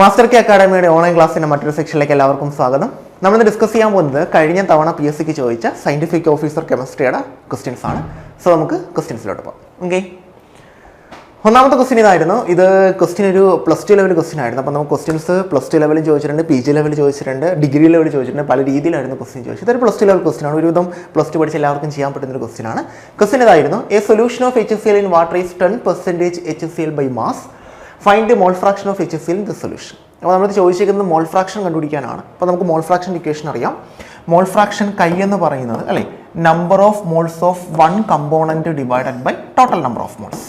Master K അക്കാഡമിയുടെ online ക്ലാസ്സിന്റെ മറ്റൊരു സെക്ഷനിലേക്ക് എല്ലാവർക്കും സ്വാഗതം. നമ്മളിന്ന് ഡിസ്കസ് ചെയ്യാൻ പോകുന്നത് കഴിഞ്ഞ തവണ പി എസ് സിക്ക് ചോദിച്ച സയന്റിഫിക് ഓഫീസർ കെമിസ്ട്രിയുടെ ക്വസ്റ്റ്യൻസ് ആണ്. സോ നമുക്ക് ക്വസ്റ്റ്യൻസിലോട്ട് പോകാം. ഓക്കെ ഒന്നാമത്തെ ക്വസ്റ്റ്യൻ ഇതായിരുന്നു. ഇത് ക്വസ്റ്റ്യൻ ഒരു പ്ലസ് ടു ലെവൽ ക്വസ്റ്റ്യൻ ആയിരുന്നു. അപ്പോൾ നമുക്ക് ക്വസ്റ്റ്യൻസ് പ്ലസ് ടു ലെവലിൽ ചോദിച്ചിട്ടുണ്ട് പി ജി ലെവലിൽ ചോദിച്ചിട്ടുണ്ട് ഡിഗ്രി ലെവലിൽ ചോദിച്ചിട്ടുണ്ട് പല രീതിയിലായിരുന്നു ക്വസ്റ്റ്യൻ ചോദിച്ചത്. ഇതൊരു പ്ലസ് ടു ലെവൽ ക്വസ്റ്റ്യൻ ആണ്. ഒരുവിധം പ്ലസ് ടു പഠിച്ച് എല്ലാവർക്കും ചെയ്യാൻ പറ്റുന്ന ഒരു ക്വസ്റ്റ്യൻ ആണ്. ക്വസ്റ്റ്യൻ ഇതായിരുന്നു a solution of H S L in water is ten percentage H S L by mass find the mole fraction of H L in the solution അപ്പോൾ നമ്മൾ ചോദിച്ചിരിക്കുന്നത് മോൾ ഫ്രാക്ഷൻ കണ്ടുപിടിക്കാനാണ്. അപ്പോൾ നമുക്ക് മോൾ ഫ്രാക്ഷൻ ഇക്വേഷൻ അറിയാം. Mole fraction chi എന്ന് പറയുന്നത് അല്ലേ? Number of moles of one component divided by total number of moles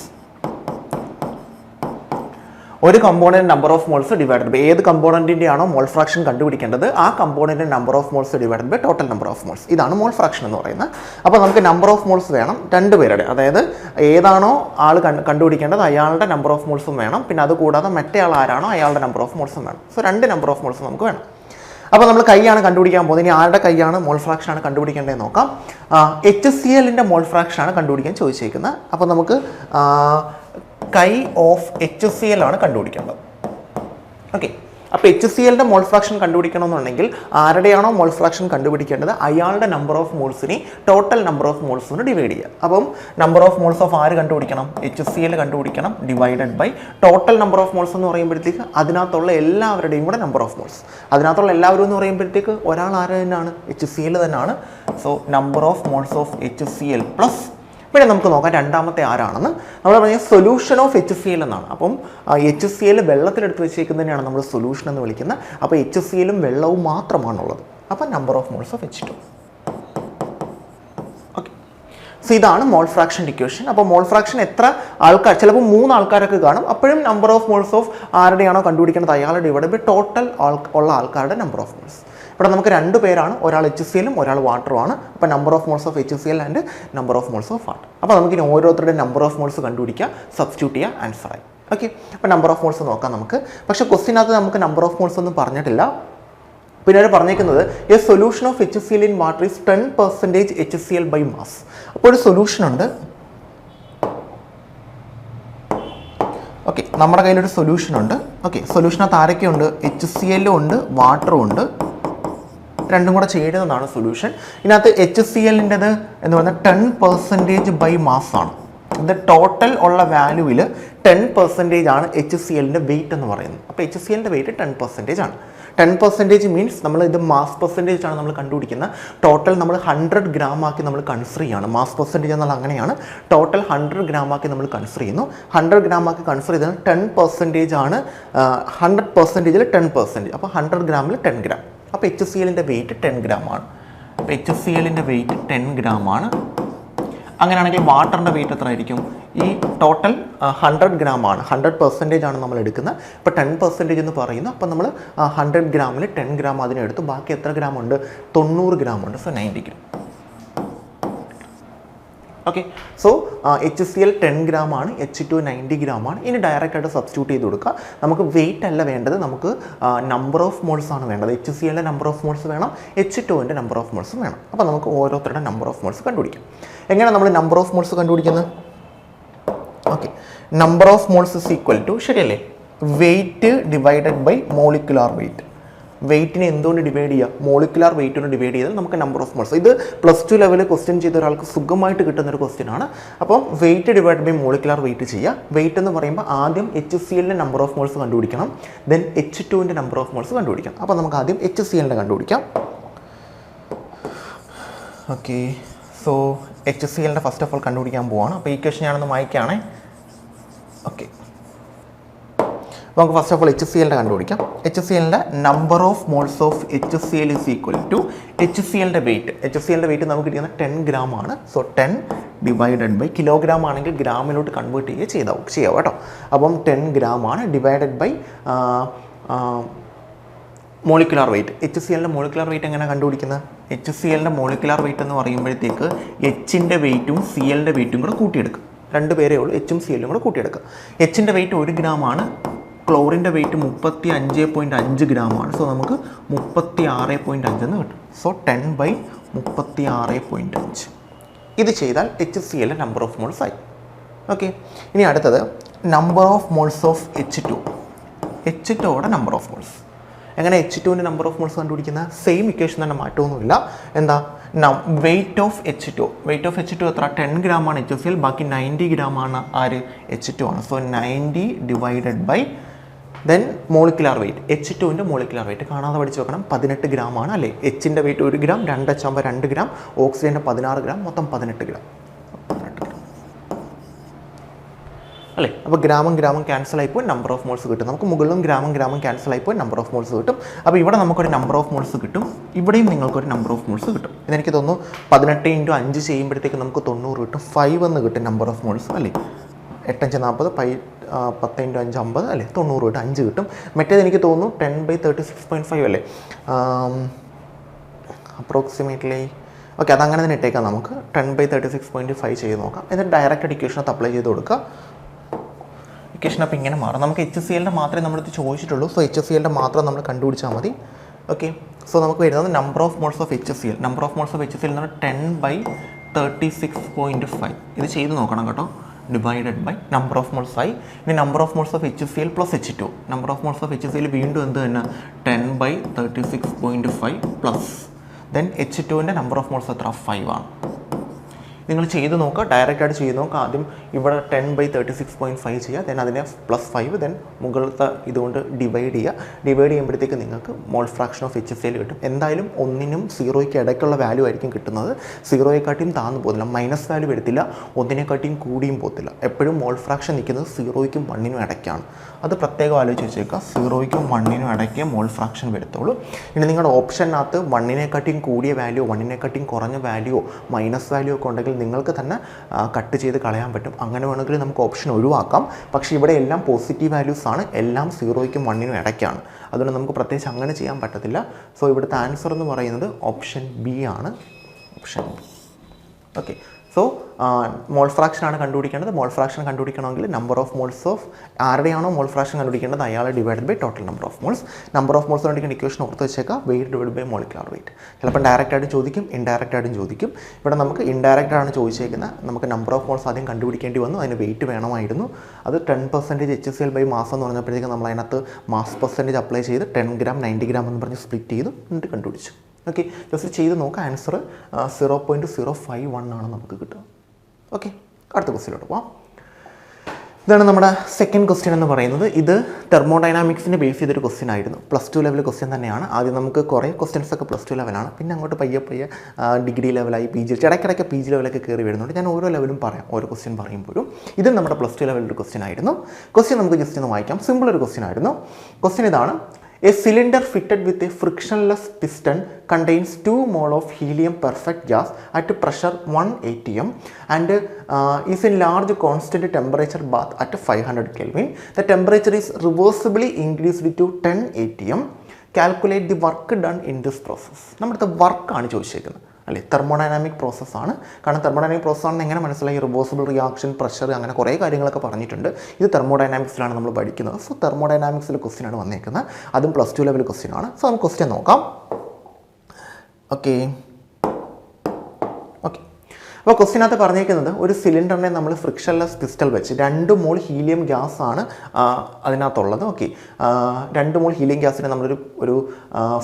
ഒരു component number of moles divided by ഏത് കമ്പോണന്റിന്റെ ആണോ മോൾ ഫ്രാക്ഷൻ കണ്ടുപിടിക്കേണ്ടത് ആ component number of moles divided by total number of moles ഇതാണ് മോൾ ഫ്രാക്ഷൻ എന്ന് പറയുന്നത്. അപ്പോൾ നമുക്ക് നമ്പർ ഓഫ് മോൾസ് വേണം രണ്ട് പേരുടെ. അതായത് ഏതാണോ ആൾ കണ്ടുപിടിക്കേണ്ടത് അയാളുടെ നമ്പർ ഓഫ് മോൾസും വേണം. പിന്നെ അത് കൂടാതെ മറ്റേ ആൾ ആരാണോ അയാളുടെ നമ്പർ ഓഫ് മോൾസും വേണം. സോ രണ്ട് നമ്പർ ഓഫ് മോൾസ് നമുക്ക് വേണം. അപ്പോൾ നമ്മൾ കൈയാണ് കണ്ടുപിടിക്കാൻ പോകുന്നത്. ഇനി ആരുടെ കൈയാണ് മോൾ ഫ്രാക്ഷൻ ആണ് കണ്ടുപിടിക്കേണ്ടത് നോക്കാം. എച്ച് സി എല്ലിന്റെ മോൾ ഫ്രാക്ഷൻ ആണ് കണ്ടുപിടിക്കാൻ ചോദിച്ചേക്കുന്നത്. അപ്പോൾ നമുക്ക് chi of H C L ആണ് കണ്ടുപിടിക്കേണ്ടത്. ഓക്കെ അപ്പോൾ എച്ച് സി എല്ലിന്റെ മോൾ ഫ്രാക്ഷൻ കണ്ടുപിടിക്കണമെന്നുണ്ടെങ്കിൽ ആരുടെയാണോ മോൾ ഫ്രാക്ഷൻ കണ്ടുപിടിക്കേണ്ടത്? അയാളുടെ നമ്പർ ഓഫ് മോൾസിനെ ടോട്ടൽ നമ്പർ ഓഫ് മോൾസിന് ഡിവൈഡ് ചെയ്യുക. അപ്പം നമ്പർ ഓഫ് മോൾസ് ഓഫ് ആര് കണ്ടുപിടിക്കണം? എച്ച് സി എൽ കണ്ടുപിടിക്കണം divided by total number of moles എന്ന് പറയുമ്പോഴത്തേക്ക് അതിനകത്തുള്ള എല്ലാവരുടെയും കൂടെ നമ്പർ ഓഫ് മോൾസ് അതിനകത്തുള്ള എല്ലാവരും എന്ന് പറയുമ്പോഴത്തേക്ക് ഒരാൾ ആര് തന്നെയാണ്? എച്ച് സി എൽ തന്നെയാണ്. So number of moles of H C L plus പിന്നെ നമുക്ക് നോക്കാം രണ്ടാമത്തെ ആരാണെന്ന്. നമ്മൾ പറഞ്ഞ solution of H C L എന്നാണ്. അപ്പം എച്ച് സി എൽ വെള്ളത്തിലെടുത്ത് വെച്ചേക്കുന്നതിനാണ് നമ്മൾ സൊല്യൂഷൻ എന്ന് വിളിക്കുന്നത്. അപ്പോൾ എച്ച് സി എല്ലും വെള്ളവും മാത്രമാണുള്ളത്. അപ്പം number of moles of H two so ഇതാണ് മോൾ ഫ്രാക്ഷൻ ഇക്വേഷൻ അപ്പോൾ മോൾ ഫ്രാക്ഷൻ എത്ര ആൾക്കാർ ചിലപ്പോൾ മൂന്ന് ആൾക്കാരൊക്കെ കാണും. അപ്പോഴും നമ്പർ ഓഫ് മോൾസ് ഓഫ് ആരുടെയാണോ കണ്ടുപിടിക്കേണ്ടത്? അയാളുടെ ഇവിടെ ടോട്ടൽ ഉള്ള ആൾക്കാരുടെ നമ്പർ ഓഫ് മോൾസ് ഇവിടെ നമുക്ക് രണ്ട് പേരാണ്. ഒരാൾ എച്ച് സി എല്ലും ഒരാൾ വാട്ടറുമാണ് അപ്പോൾ number of moles of H C L and number of moles of water അപ്പോൾ നമുക്കിനി ഓരോരുത്തരുടെ നമ്പർ ഓഫ് മോൾസ് കണ്ടുപിടിക്കുക സബ്സ്റ്റിറ്റ്യൂട്ട് ചെയ്യുക ആൻസർ ആയി. ഓക്കെ അപ്പോൾ നമ്പർ ഓഫ് മോൾസ് നോക്കാം നമുക്ക്. പക്ഷേ ക്വസ്റ്റിനകത്ത് നമുക്ക് നമ്പർ ഓഫ് മോൾസ് ഒന്നും പറഞ്ഞിട്ടില്ല. പിന്നെ അവർ പറഞ്ഞേക്കുന്നത് a solution of H C L in water is ten percentage H C L by mass അപ്പോൾ ഒരു സൊല്യൂഷൻ ഉണ്ട്. ഓക്കെ നമ്മുടെ കയ്യിലൊരു സൊല്യൂഷൻ ഉണ്ട്. ഓക്കെ സൊല്യൂഷനകത്ത് ആരൊക്കെയുണ്ട്? എച്ച് സി എല്ലും ഉണ്ട് വാട്ടറും ഉണ്ട്. രണ്ടും കൂടെ ചേരുന്നതാണ് സൊല്യൂഷൻ ഇതിനകത്ത് എച്ച് സി എല്ലിന്റെത് എന്ന് പറയുന്നത് ടെൻ പെർസെന്റേജ് ബൈ മാസാണ് ഇത് ടോട്ടൽ ഉള്ള വാല്യൂവിൽ ടെൻ പെർസെന്റേജ് ആണ് എച്ച് സി എല്ലിന്റെ വെയിറ്റ് എന്ന് പറയുന്നത്. അപ്പോൾ എച്ച് സി എല്ലിന്റെ വെയിറ്റ് ടെൻ പെർസെന്റേജ് ആണ്. ടെൻ പെർസെന്റേജ് മീൻസ് നമ്മൾ ഇത് മാസ് പെർസെന്റേജ് ആണ് നമ്മൾ കണ്ടുപിടിക്കുന്നത് ടോട്ടൽ നമ്മൾ ഹൺഡ്രഡ് ഗ്രാം ആക്കി നമ്മൾ കൺസിഡർ ചെയ്യാണ്. മാസ് പെർസെന്റേജ് എന്നാൽ അങ്ങനെയാണ്. ടോട്ടൽ ഹൺഡ്രഡ് ഗ്രാം ആക്കി നമ്മൾ കൺസിഡർ ചെയ്യുന്നു. ഹൺഡ്രഡ് ഗ്രാം ആക്കി കൺസിഡർ ചെയ്താൽ ടെൻ പെർസെന്റേജ് ആണ് ഹൺഡ്രഡ് പെർസെന്റേജിൽ ടെൻ പെർസെന്റേജ് അപ്പോൾ ഹൺഡ്രഡ് ഗ്രാമിൽ ടെൻ ഗ്രാം അപ്പോൾ എച്ച് സി എല്ലിന്റെ വെയിറ്റ് ടെൻ ഗ്രാം ആണ്. അപ്പോൾ എച്ച് സി എല്ലിന്റെ വെയിറ്റ് ടെൻ ഗ്രാം ആണ്. അങ്ങനെയാണെങ്കിൽ വാട്ടറിന്റെ വെയിറ്റ് എത്ര ആയിരിക്കും ഈ ടോട്ടൽ ഹൺഡ്രഡ് ഗ്രാം ആണ്. ഹൺഡ്രഡ് പെർസെന്റേജ് ആണ് നമ്മൾ എടുക്കുന്നത്. ഇപ്പോൾ ടെൻ പെർസെന്റേജ് എന്ന് പറയുന്നു. അപ്പോൾ നമ്മൾ ഹൺഡ്രഡ് ഗ്രാമിൽ ടെൻ ഗ്രാം അതിനെടുത്ത് ബാക്കി എത്ര ഗ്രാം ഉണ്ട്? തൊണ്ണൂറ് ഗ്രാം ഉണ്ട്. So ninety gram okay so H C L ten gram ആണ് എച്ച് ടു നയന്റി ഗ്രാം ആണ്. ഇനി ഡയറക്റ്റ് ആയിട്ട് സബ്സ്റ്റിറ്റ്യൂട്ട് ചെയ്ത് കൊടുക്കുക. നമുക്ക് വെയിറ്റ് അല്ല വേണ്ടത് നമുക്ക് നമ്പർ ഓഫ് മോൾസ് ആണ് വേണ്ടത്. എച്ച് സി എല്ലിന്റെ നമ്പർ ഓഫ് മോൾസ് വേണം എച്ച് ടുവിന്റെ നമ്പർ ഓഫ് മോൾസ് വേണം. അപ്പോൾ നമുക്ക് ഓരോരുത്തരുടെ നമ്പർ ഓഫ് മോൾസ് കണ്ടുപിടിക്കാം. എങ്ങനെയാണ് നമ്മൾ നമ്പർ ഓഫ് മോൾസ് കണ്ടുപിടിക്കുന്നത്? Okay number of moles is equal to ശരിയല്ലേ? Weight divided by molecular weight വെയിറ്റിനെ എന്തുകൊണ്ട് ഡിവൈഡ് ചെയ്യുക മോളിക്കുലാർ വെയിറ്റ് കൊണ്ട് ഡിവൈഡ് ചെയ്താൽ നമുക്ക് നമ്പർ ഓഫ് മോൾസ് ഇത് പ്ലസ് ടു ലെവലിൽ ക്വസ്റ്റ്യൻ ചെയ്ത ഒരാൾക്ക് സുഖമായിട്ട് കിട്ടുന്ന ഒരു ക്വസ്റ്റ്യൻ ആണ്. അപ്പം weight divide by molecular weight ചെയ്യുക. വെയിറ്റ് എന്ന് പറയുമ്പോൾ ആദ്യം എച്ച് സി എല്ലിന്റെ നമ്പർ ഓഫ് മോൾസ് കണ്ടുപിടിക്കണം. ദെൻ എച്ച് ടുവിന്റെ നമ്പർ ഓഫ് മോൾസ് കണ്ടുപിടിക്കണം. അപ്പോൾ നമുക്ക് ആദ്യം എച്ച് സി എല്ലിന്റെ കണ്ടുപിടിക്കാം. ഓക്കെ സോ എച്ച് സി എല്ലിന്റെ ഫസ്റ്റ് ഓഫ് ഓൾ കണ്ടുപിടിക്കാൻ പോവാണ്. അപ്പോൾ ഈ ക്വസ്റ്റ്യൻ ഞാനൊന്ന് വായിക്കുകയാണേ ഓക്കെ നമുക്ക് first of all H C എല്ലിന്റെ കണ്ടുപിടിക്കാം. എച്ച് സി എല്ലിന്റെ number of moles of H C L is equal to H C എല്ലിന്റെ വെയിറ്റ് എച്ച് സി എല്ലിന്റെ വെയിറ്റ് നമുക്ക് കിട്ടുന്നത് ടെൻ ഗ്രാം ആണ്. So ten divided by kilogram ആണെങ്കിൽ ഗ്രാമിലോട്ട് കൺവേർട്ട് ചെയ്യുക ചെയ്താവും ചെയ്യാം കേട്ടോ. അപ്പം ടെൻ ഗ്രാം ആണ് divided by molecular weight H C എല്ലിന്റെ മോളിക്കുലാർ വെയിറ്റ് എങ്ങനെ കണ്ടുപിടിക്കുന്നത്? എച്ച് സി എല്ലിന്റെ മോളിക്കുലാർ വെയിറ്റ് എന്ന് പറയുമ്പോഴത്തേക്ക് എച്ചിന്റെ വെയിറ്റും സി എല്ലിന്റെ വെയിറ്റും കൂടെ കൂട്ടിയെടുക്കും രണ്ട് പേരേ ഉള്ളൂ. എച്ചും സി എല്ലും കൂടെ കൂട്ടിയെടുക്കുക. എച്ചിന്റെ വെയിറ്റ് ഒരു ഗ്രാം ആണ്. ക്ലോറിന്റെ വെയിറ്റ് മുപ്പത്തി അഞ്ച് പോയിന്റ് അഞ്ച് ഗ്രാമാണ്. സോ നമുക്ക് മുപ്പത്തി ആറ് പോയിന്റ് അഞ്ചെന്ന് കിട്ടും. സോ ടെൻ ബൈ മുപ്പത്തി ആറ് പോയിന്റ് അഞ്ച്. ഇത് ചെയ്താൽ എച്ച് സി എല്ലിന്റെ നമ്പർ ഓഫ് മോൾസ് ആയി. ഓക്കെ ഇനി അടുത്തത് number of moles of H two H ടുടെ number of moles എങ്ങനെ എച്ച് ടുവിന്റെ നമ്പർ ഓഫ് മോൾസ് കണ്ടുപിടിക്കുന്ന സെയിം ഇക്വേഷൻ തന്നെ മാറ്റമൊന്നുമില്ല എന്താ? Weight of H two weight of H two എത്ര? ടെൻ ഗ്രാമാണ് എച്ച് എസ് എൽ ബാക്കി നയന്റി ഗ്രാമാണ് ആര്? എച്ച് ടു ആണ്. So ninety divided by then molecular weight H ടുവിന്റെ മോളിക്കുലാർ വെയിറ്റ് കാണാതെ പഠിച്ച് വെക്കണം. പതിനെട്ട് ഗ്രാം ആണ് അല്ലേ? എച്ചിന്റെ വെയിറ്റ് ഒരു ഗ്രാം രണ്ട് എച്ച് ആകുമ്പോൾ രണ്ട് ഗ്രാം ഓക്സിജന്റെ പതിനാറ് ഗ്രാം മൊത്തം പതിനെട്ട് ഗ്രാം അല്ലേ? അപ്പോൾ ഗ്രാമം ഗ്രാമം ക്യാൻസൽ ആയിപ്പോയി നമ്പർ ഓഫ് മോൾസ് കിട്ടും. നമുക്ക് മുകളിലും ഗ്രാമം ഗ്രാമം ക്യാൻസൽ ആയിപ്പോയി നമ്പർ ഓഫ് മോൾസ് കിട്ടും. അപ്പോൾ ഇവിടെ നമുക്കൊരു നമ്പർ ഓഫ് മോൾസ് കിട്ടും. ഇവിടെയും നിങ്ങൾക്കൊരു നമ്പർ ഓഫ് മോൾസ് കിട്ടും. ഇതെനിക്ക് തോന്നുന്നു പതിനെട്ട് ഇന്റു അഞ്ച് ചെയ്യുമ്പോഴത്തേക്ക് നമുക്ക് തൊണ്ണൂറ് കിട്ടും. ഫൈവ് എന്ന് കിട്ടും നമ്പർ ഓഫ് മോൾസ് അല്ലേ? എട്ടഞ്ച് നാൽപ്പത് പൈ പത്ത് ഇന്റു അഞ്ച് അമ്പത് അല്ലേ? തൊണ്ണൂറ് ഇട്ട് അഞ്ച് കിട്ടും. മറ്റേത് എനിക്ക് തോന്നുന്നു ten by thirty six point five അല്ലേ? അപ്രോക്സിമേറ്റ്ലി ഓക്കെ അതങ്ങനെ തന്നെ ഇട്ടേക്കാം നമുക്ക്. Ten by thirty six point five ചെയ്ത് നോക്കാം. എന്നിട്ട് ഡയറക്റ്റ് ഇക്വേഷനകത്ത് അപ്ലൈ ചെയ്ത് കൊടുക്കുക. ഇക്വേഷൻ അപ്പോൾ ഇങ്ങനെ മാറും. നമുക്ക് എച്ച് സി എല്ലിന്റെ മാത്രമേ നമ്മളിത് ചോദിച്ചിട്ടുള്ളൂ. സോ എച്ച് സി എല്ലിന്റെ മാത്രം നമ്മൾ കണ്ടുപിടിച്ചാൽ മതി. ഓക്കെ സോ നമുക്ക് വരുന്നത് number of moles of H C L number of moles of H C L എന്ന് പറഞ്ഞാൽ ten by thirty six point five ഇത് ചെയ്ത് നോക്കണം കേട്ടോ. Divided by number of moles ആയി ഇനി number of moles of H C L plus H two number of moles of H C L വീണ്ടും എന്ത് തന്നെ? Ten by thirty six point five plus then H ടുവിന്റെ number of moles എത്ര? Five ആണ്. നിങ്ങൾ ചെയ്ത് നോക്കുക ഡയറക്റ്റ് ആയിട്ട് ചെയ്ത് നോക്കുക. ആദ്യം ഇവിടെ ten by thirty six point five ചെയ്യുക ദെൻ അതിനെ പ്ലസ് ഫൈവ് ദെൻ മുകളിലത്തെ ഇതുകൊണ്ട് ഡിവൈഡ് ചെയ്യുക. ഡിവൈഡ് ചെയ്യുമ്പോഴത്തേക്ക് നിങ്ങൾക്ക് mole fraction of H S L കിട്ടും. എന്തായാലും ഒന്നിനും സീറോയ്ക്ക് ഇടയ്ക്കുള്ള വാല്യൂ ആയിരിക്കും കിട്ടുന്നത്. സീറോയെക്കാട്ടിയും താന്നു പോകുന്നില്ല മൈനസ് വാല്യൂ വരത്തില്ല. ഒന്നിനെക്കാട്ടിയും കൂടിയും പോകത്തില്ല. എപ്പോഴും മോൾ ഫ്രാക്ഷൻ നിൽക്കുന്നത് സീറോയ്ക്കും വണ്ണിനും ഇടയ്ക്കാണ്. അത് പ്രത്യേകം ആലോചിച്ച് വെച്ചേക്കുക. സീറോയ്ക്കും വണ്ണിനും ഇടയ്ക്ക് മോൾ ഫ്രാക്ഷൻ വരത്തുള്ളൂ. ഇനി നിങ്ങളുടെ ഓപ്ഷനകത്ത് വണ്ണിനെക്കാട്ടിയും കൂടിയ വാല്യൂ വണ്ണിനെക്കാട്ടിയും കുറഞ്ഞ വാല്യൂ മൈനസ് വാല്യൂ ഒക്കെ ഉണ്ടെങ്കിൽ നിങ്ങൾക്ക് തന്നെ കട്ട് ചെയ്ത് കളയാൻ പറ്റും. അങ്ങനെ വേണമെങ്കിൽ നമുക്ക് ഓപ്ഷൻ ഒഴിവാക്കാം. പക്ഷേ ഇവിടെ എല്ലാം പോസിറ്റീവ് വാല്യൂസ് ആണ്. എല്ലാം സീറോയ്ക്കും വണ്ണിനും ഇടയ്ക്കാണ്. അതുകൊണ്ട് നമുക്ക് പ്രത്യേകിച്ച് അങ്ങനെ ചെയ്യാൻ പറ്റത്തില്ല. സോ ഇവിടുത്തെ ആൻസർ എന്ന് പറയുന്നത് ഓപ്ഷൻ ബി ആണ്. Option B okay so mole fraction ആണ് കണ്ടുപിടിക്കേണ്ടത്. മോൾ ഫ്രാക്ഷൻ കണ്ടുപിടിക്കണമെങ്കിൽ നമ്പർ ഓഫ് മോൾസ് ഓഫ് ആരുടെയാണോ മോൾ ഫ്രാക്ഷൻ കണ്ടുപിടിക്കേണ്ടത്? അയാളെ divide by total number of moles number of moles കണ്ടുപിടിക്കുന്ന ഇക്വേഷൻ ഓർത്ത് വെച്ചേക്കാം weight divide by molecular weight ചിലപ്പോൾ ഡയറക്റ്റ് ആയിട്ട് ചോദിക്കും ഇൻഡയറക്റ്റ് ആയിട്ടും ചോദിക്കും. ഇവിടെ നമുക്ക് ഇൻഡയറക്റ്റ് ആണ് ചോദിച്ചേക്കുന്നത് നമുക്ക് നമ്പർ ഓഫ് മോൾസ് ആദ്യം കണ്ടുപിടിക്കേണ്ടി വന്നു. അതിന് വെയിറ്റ് വേണമായിരുന്നു. അത് ten percentage H C L by mass എന്ന് പറഞ്ഞപ്പോഴത്തേക്ക് നമ്മൾ അതിനകത്ത് മാസ് പെർസെന്റേജ് അപ്ലൈ ചെയ്ത് ടെൻ ഗ്രാം നയന്റി ഗ്രാം എന്ന് പറഞ്ഞ് സ്പ്ലിറ്റ് ചെയ്തു. എന്നിട്ട് കണ്ടുപിടിച്ചു. ഓക്കെ ജസ്റ്റ് ചെയ്ത് നോക്ക് answer zero point zero five one ആണ് നമുക്ക് കിട്ടുക. ഓക്കെ അടുത്ത ക്വസ്റ്റ്യനിലോട്ട് പോവാം. ഇതാണ് നമ്മുടെ സെക്കൻഡ് ക്വസ്റ്റ്യൻ എന്ന് പറയുന്നത്. ഇത് തെർമോഡൈനാമിക്സിനെ ബേസ് ചെയ്തൊരു ക്വസ്റ്റ്യൻ ആയിരുന്നു. പ്ലസ് ടു ലെവൽ ക്വസ്റ്റ്യൻ തന്നെയാണ്. ആദ്യം നമുക്ക് കുറേ ക്വസ്റ്റ്യൻസ് ഒക്കെ പ്ലസ് ടു ലെവലാണ് പിന്നെ അങ്ങോട്ട് പയ്യെ പയ്യെ ഡിഗ്രി ലെവലായി പി ജി ഇടയ്ക്കിടയ്ക്ക് പി ജി ലെവലൊക്കെ കയറി വരുന്നുണ്ട്. ഞാൻ ഓരോ ലെവലും പറയാം ഓരോ ക്വസ്റ്റ്യൻ പറയുമ്പോഴും. ഇത് നമ്മുടെ പ്ലസ് ടു ലെവലിൽ ക്വസ്റ്റ്യൻ ആയിരുന്നു. ക്വസ്റ്റ്യൻ നമുക്ക് ജസ്റ്റ് ഒന്ന് വായിക്കാം. സിമ്പിൾ ഒരു ക്വസ്റ്റ്യൻ ആയിരുന്നു. ക്വസ്റ്റ്യൻ ഇതാണ് A cylinder fitted with a frictionless piston contains 2 mole of helium perfect gas at pressure 1 atm and uh, is in large constant temperature bath at 500 Kelvin. The temperature is reversibly increased to 10 atm. Calculate the work done in this process. നമ്മുടെ വർക്കാണ് ചോദിച്ചേക്കുന്നത് അല്ലേ? Thermodynamic പ്രോസസ്സാണ് കാരണം thermodynamic പ്രോസസ്സാണെന്ന് എങ്ങനെ മനസ്സിലായി? Reversible reaction pressure അങ്ങനെ കുറേ കാര്യങ്ങളൊക്കെ പറഞ്ഞിട്ടുണ്ട്. ഇത് തെർമോഡൈനാമിക്സിലാണ് നമ്മൾ പഠിക്കുന്നത്. സോ തെർമോഡൈനാമിക്സിൽ ക്വസ്റ്റ്യൻ ആണ് വന്നേക്കുന്നത്. അതും പ്ലസ് ടു ലെവൽ ക്വസ്റ്റ്യൻ ആണ്. സോ നമുക്ക് ക്വസ്റ്റ്യൻ നോക്കാം. ഓക്കെ അപ്പോൾ ക്വസ്റ്റിനകത്ത് പറഞ്ഞിരിക്കുന്നത് ഒരു സിലിണ്ടറിനെ നമ്മൾ ഫ്രിക്ഷൻലെസ് പിസ്റ്റൽ വെച്ച് രണ്ട് മോൾ ഹീലിയം ഗ്യാസ് ആണ് അതിനകത്തുള്ളത്. ഓക്കെ. രണ്ട് മോൾ ഹീലിയം ഗ്യാസിനെ നമ്മളൊരു ഒരു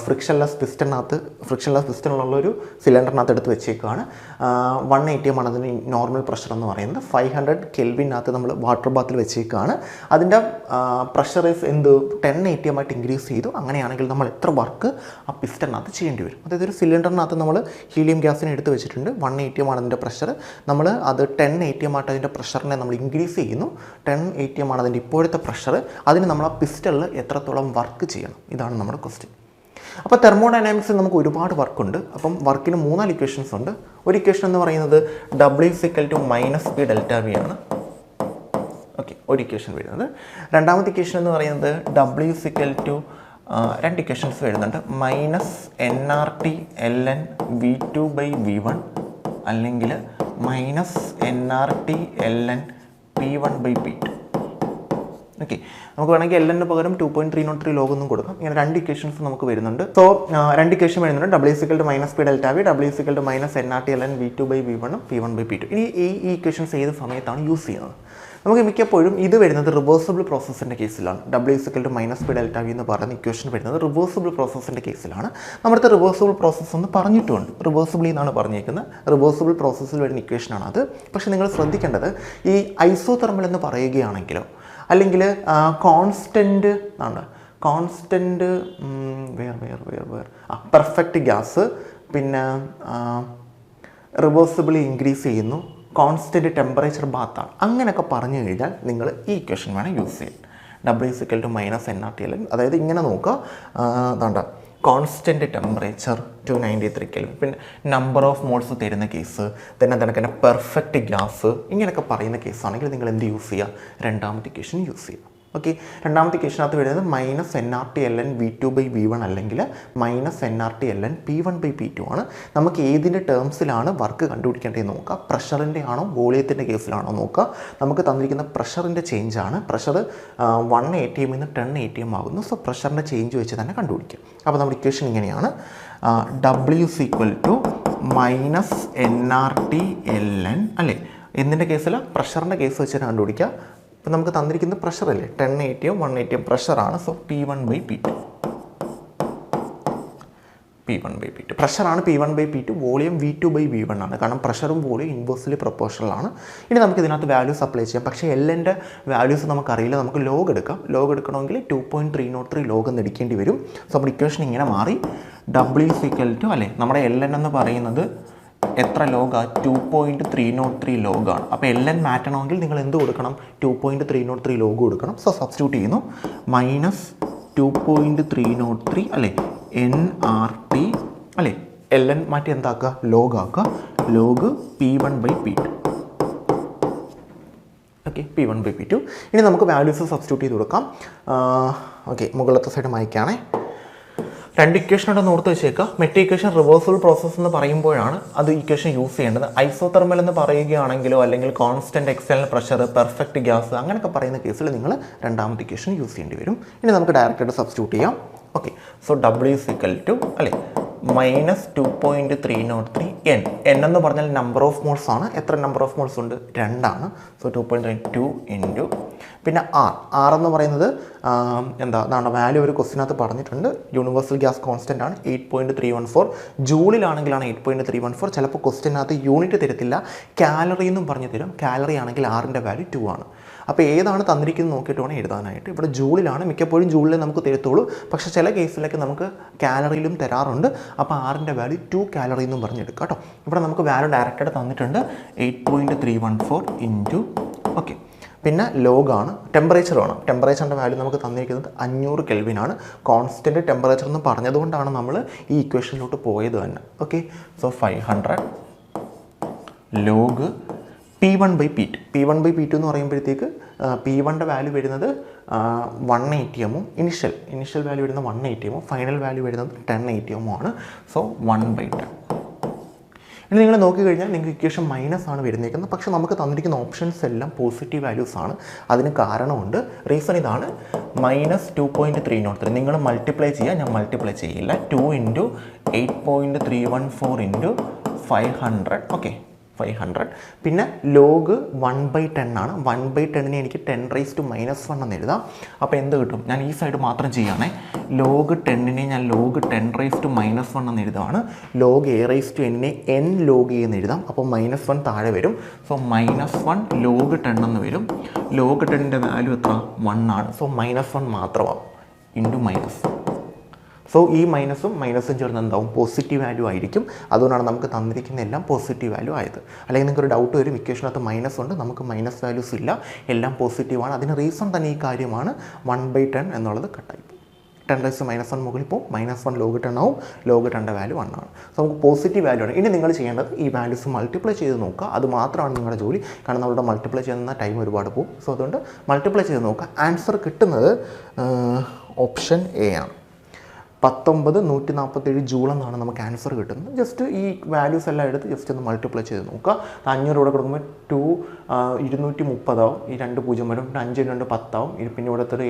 ഫ്രിക്ഷൻലെസ് പിസ്റ്റലിനകത്ത് ഫ്രിക്ഷൻലെസ് പിസ്റ്റലുള്ള ഒരു സിലിണ്ടറിനകത്ത് എടുത്ത് വെച്ചേക്കുകയാണ് വൺ എയ്റ്റി എം ആണ് അതിന് നോർമൽ പ്രഷർ എന്ന് പറയുന്നത്. ഫൈവ് ഹൺഡ്രഡ് കെൽവിനകത്ത് നമ്മൾ വാട്ടർ ബാത്തിൽ വെച്ചേക്കുകയാണ് അതിന്റെ പ്രഷർ ഇസ് എന്ത്? ടെൻ എയ്റ്റി എം ആയിട്ട് ഇൻക്രീസ് ചെയ്തു. അങ്ങനെയാണെങ്കിൽ നമ്മൾ എത്ര വർക്ക് ആ പിസ്റ്റലിനകത്ത് ചെയ്യേണ്ടി വരും. അതായത് ഒരു സിലിണ്ടറിനകത്ത് നമ്മൾ ഹീലിയം ഗ്യാസിനെ എടുത്ത് വെച്ചിട്ടുണ്ട്. വൺ എയ്റ്റി എം ആണ് അതിന്റെ പ്രഷർ നമ്മൾ അത് ടെൻ എ ടി എം ആയിട്ട് അതിന്റെ പ്രഷറിനെ നമ്മൾ ഇൻക്രീസ് ചെയ്യുന്നു. ടെൻ എ ടി എം ആണ് അതിന്റെ ഇപ്പോഴത്തെ പ്രഷർ അതിന് നമ്മൾ ആ പിസ്റ്റലിൽ എത്രത്തോളം വർക്ക് ചെയ്യണം. ഇതാണ് നമ്മുടെ ക്വസ്റ്റ്യൻ അപ്പോൾ തെർമോഡൈനാമിക്സിൽ നമുക്ക് ഒരുപാട് വർക്കുണ്ട് അപ്പം വർക്കിന് മൂന്നാൽ ഇക്വേഷൻസ് ഉണ്ട്. ഒരു ഇക്വേഷൻ എന്ന് പറയുന്നത് W equal to minus P delta V ആണ്. ഓക്കെ ഒരു ഇക്വേഷൻ വരുന്നത്. രണ്ടാമത്തെ ഇക്വേഷൻ എന്ന് പറയുന്നത് ഡബ്ല്യു സിക്കൽ ടു രണ്ട് ഇക്വേഷൻസ് വരുന്നുണ്ട്. Minus N R T L N V two by V one അല്ലെങ്കിൽ minus N R T L N P one by P two okay നമുക്ക് വേണമെങ്കിൽ എന്നിന് പകരം two point three naught three log ഒന്നും കൊടുക്കാം. ഇങ്ങനെ രണ്ട് ഇക്വേഷൻസ് നമുക്ക് വരുന്നുണ്ട്. സോ രണ്ട് ഇക്വേഷൻ വരുന്നുണ്ട്. W equal to minus P delta V W equal to minus N R T L N V two by V one P one by P two ഇനി ഈ ഈ ഇക്വേഷൻസ് ഏത് സമയത്താണ് യൂസ് ചെയ്യുന്നത്? നമുക്ക് മിക്കപ്പോഴും ഇത് വരുന്നത് റിവേഴ്സിബിൾ പ്രോസസ്സിന്റെ കേസിലാണ് W equal to minus P delta V എന്ന് പറയുന്ന ഇക്വേഷൻ വരുന്നത് റിവേഴ്സിബിൾ പ്രോസസ്സിന്റെ കേസിലാണ് നമ്മുടെ റിവേഴ്സിബിൾ പ്രോസസ്സ് എന്ന് പറഞ്ഞിട്ടുണ്ട്. റിവേഴ്സിബിളി എന്നാണ് പറഞ്ഞേക്കുന്നത് റിവേഴ്സിബിൾ പ്രോസസ്സിൽ വരുന്ന ഇക്വേഷനാണ് അത്. പക്ഷേ നിങ്ങൾ ശ്രദ്ധിക്കേണ്ടത് ഈ ഐസോ തെർമൽ എന്ന് പറയുകയാണെങ്കിലോ അല്ലെങ്കിൽ കോൺസ്റ്റന്റ് ആണ്? Constant where where where where ആ പെർഫെക്റ്റ് ഗ്യാസ് പിന്നെ റിവേഴ്സിബിളി ഇൻക്രീസ് ചെയ്യുന്നു. കോൺസ്റ്റന്റ് ടെമ്പറേച്ചർ ബാത്താണ് അങ്ങനെയൊക്കെ പറഞ്ഞു കഴിഞ്ഞാൽ നിങ്ങൾ ഈ ഇക്വേഷൻ വേണം യൂസ് ചെയ്യാൻ. W equal to minus N R T L അതായത് ഇങ്ങനെ നോക്കുക. എന്താ constant temperature two ninety three kelvin പിന്നെ നമ്പർ ഓഫ് മോൾസ് തരുന്ന കേസ് തന്നെ അതിനൊക്കെ തന്നെ പെർഫെക്റ്റ് ഗ്യാസ് ഇങ്ങനെയൊക്കെ പറയുന്ന കേസാണെങ്കിൽ നിങ്ങൾ എന്ത് യൂസ് ചെയ്യുക രണ്ടാമത്തെ ഇക്വേഷൻ യൂസ് ചെയ്യുക ഓക്കെ രണ്ടാമത്തെ ഇക്വേഷനകത്ത് വരുന്നത് minus N R T L N V two by V one അല്ലെങ്കിൽ minus N R T L N P one by P two ആണ്. നമുക്ക് ഏതിന്റെ ടേംസിലാണ് വർക്ക് കണ്ടുപിടിക്കേണ്ടത് നോക്കുക പ്രഷറിന്റെ ആണോ വോളിയത്തിന്റെ കേസിലാണോ നോക്കുക നമുക്ക് തന്നിരിക്കുന്ന പ്രഷറിന്റെ ചേഞ്ച് ആണ്. പ്രഷർ വൺ എ ടി എമ്മിൽ നിന്ന് ടെൻ എ ടി എം ആകുന്നു. സോ പ്രഷറിന്റെ ചേഞ്ച് വെച്ച് തന്നെ കണ്ടുപിടിക്കും. അപ്പോൾ നമ്മുടെ ഇക്വേഷൻ ഇങ്ങനെയാണ്. W equal to minus N R T L N അല്ലേ? എന്തിന്റെ കേസിൽ പ്രഷറിന്റെ കേസ് വെച്ച് തന്നെ കണ്ടുപിടിക്കുക ഇപ്പം നമുക്ക് തന്നിരിക്കുന്ന പ്രഷർ അല്ലേ? ടെൻ എയ്റ്റിയും വൺ എയ്റ്റിയും പ്രഷറാണ് so P one by P two P one by P two പ്രഷറാണ് P one by P two volume V two by V one ആണ്. കാരണം പ്രഷറും വോളിയം ഇൻവേഴ്സ്ലി പ്രൊപ്പോർഷണലാണ് ഇനി നമുക്ക് ഇതിനകത്ത് വാല്യൂസ് അപ്ലൈ ചെയ്യാം. പക്ഷേ എല്ലിന്റെ വാല്യൂസ് നമുക്കറിയില്ല. നമുക്ക് ലോഗ് എടുക്കാം. ലോഗ് എടുക്കണമെങ്കിൽ two point three nought three log എന്ന് എടുക്കേണ്ടി വരും. സോ നമ്മുടെ ഇക്വേഷൻ ഇങ്ങനെ മാറി. ഡബ്ല്യു സിക്കൽ ടു അല്ലേ? നമ്മുടെ എൽ എന്ന് പറയുന്നത് എത്ര ലോഗാണ് two point three nought three ലോഗാണ് അപ്പോൾ എൽ എൻ മാറ്റണമെങ്കിൽ നിങ്ങൾ എന്ത് കൊടുക്കണം? Two point three nought three log കൊടുക്കണം. സോ സബ്സ്റ്റിറ്റ്യൂട്ട് ചെയ്യുന്നു. Minus two point three nought three അല്ലേ? എൻ ആർ ടി അല്ലേ? എൽ എൻ മാറ്റി എന്താക്കുക? ലോഗ് ആക്കുക. Log P one by P two okay P one by P two ഇനി നമുക്ക് values substitute ചെയ്ത് കൊടുക്കാം. ഓക്കെ മുകളിലത്തെ സൈഡ് മായ്ക്കാണേ രണ്ട് ഇക്വേഷൻ ഉണ്ടെന്ന് ഓർത്ത് വെച്ചേക്കുക മെറ്റേ ഇക്വേഷൻ റിവേഴ്സൽ പ്രോസസ്സ് എന്ന് പറയുമ്പോഴാണ് അത് ഇക്വേഷൻ യൂസ് ചെയ്യേണ്ടത്. ഐസോതെർമൽ എന്ന് പറയുകയാണെങ്കിലോ അല്ലെങ്കിൽ constant external pressure perfect gas അങ്ങനെയൊക്കെ പറയുന്ന കേസിൽ നിങ്ങൾ രണ്ടാമത്തെ ഇക്വേഷൻ യൂസ് ചെയ്യേണ്ടി വരും. ഇനി നമുക്ക് ഡയറക്റ്റായിട്ട് സബ്സ്റ്റിറ്റ്യൂട്ട് ചെയ്യാം. Okay so W equal to അല്ലേ? Minus two point three nought three N N എന്ന് പറഞ്ഞാൽ നമ്പർ ഓഫ് മോൾസ് ആണ്. എത്ര നമ്പർ ഓഫ് മോൾസ് ഉണ്ട്? രണ്ടാണ്. So two point three two into പിന്നെ ആർ ആർ എന്ന് പറയുന്നത് എന്താ അതാണ് വാല്യൂ ഒരു ക്വസ്റ്റിനകത്ത് പറഞ്ഞിട്ടുണ്ട്. യൂണിവേഴ്സൽ ഗ്യാസ് കോൺസ്റ്റന്റ് ആണ് eight point three one four ജൂളിലാണെങ്കിലാണ് eight point three one four ചിലപ്പോൾ ക്വസ്റ്റിനകത്ത് യൂണിറ്റ് തരത്തില്ല. കാലറി എന്നും പറഞ്ഞു തരും. കാലറി ആണെങ്കിൽ ആറിന്റെ വാല്യൂ ടു ആണ്. അപ്പോൾ ഏതാണ് തന്നിരിക്കുന്നത് നോക്കിയിട്ട് വേണം എഴുതാനായിട്ട്. ഇവിടെ ജൂളിലാണ് മിക്കപ്പോഴും ജൂളിൽ നമുക്ക് തരുത്തുള്ളൂ. പക്ഷേ ചില കേസിലൊക്കെ നമുക്ക് കാലറിയിലും തരാറുണ്ട്. അപ്പോൾ ആറിന്റെ വാല്യൂ ടു കാലറി എന്നും പറഞ്ഞെടുക്കാം കേട്ടോ. ഇവിടെ നമുക്ക് വാല്യൂ ഡയറക്റ്റായിട്ട് തന്നിട്ടുണ്ട്. Eight point three one four into okay പിന്നെ ലോഗാണ് ടെമ്പറേച്ചർ ടെമ്പറേച്ചറിന്റെ വാല്യൂ നമുക്ക് തന്നിരിക്കുന്നത് അഞ്ഞൂറ് കെൽവിനാണ് കോൺസ്റ്റന്റ് ടെമ്പറേച്ചർ എന്ന് പറഞ്ഞതുകൊണ്ടാണ് നമ്മൾ ഈ ഇക്വേഷനിലോട്ട് പോയത് തന്നെ okay so five hundred log P one by P two P one by P two എന്ന് പറയുമ്പോഴത്തേക്ക് പി വണ്ണിന്റെ വാല്യൂ വരുന്നത് വൺ എയ്റ്റി എമ്മും ഇനിഷ്യൽ ഇനിഷ്യൽ വാല്യൂ വരുന്നത് വൺ എയ്റ്റി എമ്മും ഫൈനൽ വാല്യൂ വരുന്നത് ടെൻ എയ്റ്റി എമ്മും ആണ്. സോ വൺ ബൈ ടെൻ ഇനി നിങ്ങൾ നോക്കിക്കഴിഞ്ഞാൽ നിങ്ങൾക്ക് ഇക്വേഷൻ മൈനസ് ആണ് വരുന്നേക്കുന്നത്. പക്ഷേ നമുക്ക് തന്നിരിക്കുന്ന ഓപ്ഷൻസ് എല്ലാം പോസിറ്റീവ് വാല്യൂസ് ആണ്. അതിന് കാരണമുണ്ട്. റീസൺ ഇതാണ്. Minus two point three nought three നിങ്ങൾ മൾട്ടിപ്ലൈ ചെയ്യുക. ഞാൻ മൾട്ടിപ്ലൈ ചെയ്യില്ല. Two into eight point three one four into five hundred okay five hundred പിന്നെ ലോഗ് വൺ ബൈ ടെൻ ആണ്. വൺ ബൈ ടെന്നിനെ എനിക്ക് ten raise to minus one എന്ന് എഴുതാം. അപ്പോൾ എന്ത് കിട്ടും? ഞാൻ ഈ സൈഡ് മാത്രം ചെയ്യുകയാണേ. ലോഗ് ടെന്നിനെ ഞാൻ log ten raise to minus one എന്ന് എഴുതുകയാണ് ലോഗ് എ റൈസ് ടു എന്നിനെ എൻ ലോഗ് എന്ന് എഴുതാം. അപ്പോൾ മൈനസ് വൺ താഴെ വരും. So minus one log ten എന്ന് വരും. ലോഗ് ടെന്നിന്റെ വാല്യൂ എത്ര? വൺ ആണ്. സോ മൈനസ് വൺ മാത്രമാവും. ഇന്റു മൈനസ് സോ ഈ മൈനസും മൈനസും ചേർന്ന് എന്താവും? പോസിറ്റീവ് വാല്യൂ ആയിരിക്കും. അതുകൊണ്ടാണ് നമുക്ക് തന്നിരിക്കുന്ന എല്ലാം പോസിറ്റീവ് വാല്യൂ ആയത്. അല്ലെങ്കിൽ നിങ്ങൾക്ക് ഒരു ഡൗട്ട് വരും ഇക്വേഷനകത്ത് മൈനസ് ഉണ്ട് നമുക്ക് മൈനസ് വാല്യൂസ് ഇല്ല എല്ലാം പോസിറ്റീവാണ് അതിന് റീസൺ തന്നെ ഈ കാര്യമാണ്. വൺ ബൈ ടെൻ എന്നുള്ളത് കട്ടായി ടെൻ റൈസ് മൈനസ് വൺ മുകളിൽ പോകും. മൈനസ് വൺ ലോഗ് ടെൻ ആവും. ലോഗ് ടെന്റെ വാല്യൂ വൺ ആണ്. സോ നമുക്ക് പോസിറ്റീവ് വാല്യൂ ആണ്. ഇനി നിങ്ങൾ ചെയ്യേണ്ടത് ഈ വാല്യൂസ് മൾട്ടിപ്ലൈ ചെയ്ത് നോക്കുക. അത് മാത്രമാണ് നിങ്ങളുടെ ജോലി. കാരണം നമ്മളുടെ മൾട്ടിപ്ലൈ ചെയ്യുന്ന ടൈം ഒരുപാട് പോകും. സോ അതുകൊണ്ട് മൾട്ടിപ്ലൈ ചെയ്ത് നോക്കുക. ആൻസർ കിട്ടുന്നത് ഓപ്ഷൻ എ ആണ്. പത്തൊമ്പത് നൂറ്റി നാൽപ്പത്തേഴ് ജൂൾ എന്നാണ് നമുക്ക് ആൻസർ കിട്ടുന്നത്. ജസ്റ്റ് ഈ വാല്യൂസ് എല്ലാം എടുത്ത് ജസ്റ്റ് ഒന്ന് മൾട്ടിപ്ലൈ ചെയ്ത് നോക്കുക. അഞ്ഞൂറ് ഇവിടെ കൊടുക്കുമ്പോൾ ടു ഇരുന്നൂറ്റി മുപ്പതാവും ഈ രണ്ട് പൂജ്യം വരും. അഞ്ച് രണ്ട് പത്താവും. ഇനി പിന്നെ ഇവിടുത്തെ ഒരു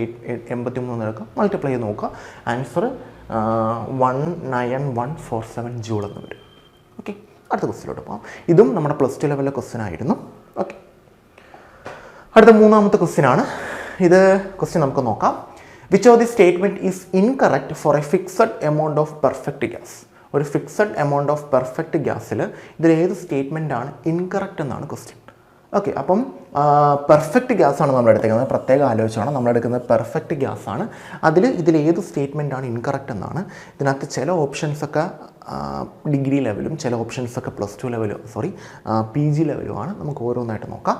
എൺപത്തി മൂന്ന് എടുക്കുക മൾട്ടിപ്ലൈ ചെയ്ത് നോക്കുക. Answer one nine one four seven joule എന്ന് വരും. ഓക്കെ അടുത്ത ക്വസ്റ്റിലോട്ട് പോകാം ഇതും നമ്മുടെ പ്ലസ് ടു ലെവലിലെ ക്വസ്റ്റ്യൻ ആയിരുന്നു. ഓക്കെ അടുത്ത മൂന്നാമത്തെ ക്വസ്റ്റ്യൻ ആണ്. ഇത് ക്വസ്റ്റ്യൻ നമുക്ക് നോക്കാം. Which of the statement is incorrect for a fixed amount of perfect gas ഒരു ഫിക്സഡ് എമൗണ്ട് ഓഫ് പെർഫെക്റ്റ് ഗ്യാസിൽ ഇതിൽ ഏത് ആണ് ഇൻകറക്റ്റ് എന്നാണ് ക്വസ്റ്റ്യൻ ഓക്കെ അപ്പം പെർഫെക്റ്റ് ഗ്യാസ് ആണ് നമ്മൾ എടുത്തേക്കുന്നത്. പ്രത്യേകം ആലോചിച്ചാണ്. നമ്മൾ എടുക്കുന്നത് പെർഫെക്റ്റ് ഗ്യാസ് ആണ്. അതിൽ ഇതിൽ ഏത് ആണ് ഇൻകറക്റ്റ് എന്നാണ്. ഇതിനകത്ത് ചില ഓപ്ഷൻസ് ഒക്കെ ഡിഗ്രി ലെവലും ചില ഓപ്ഷൻസ് ഒക്കെ പ്ലസ് ടു ലെവലും സോറി പി ജി ലെവലുമാണ് നമുക്ക് ഓരോന്നായിട്ട് നോക്കാം.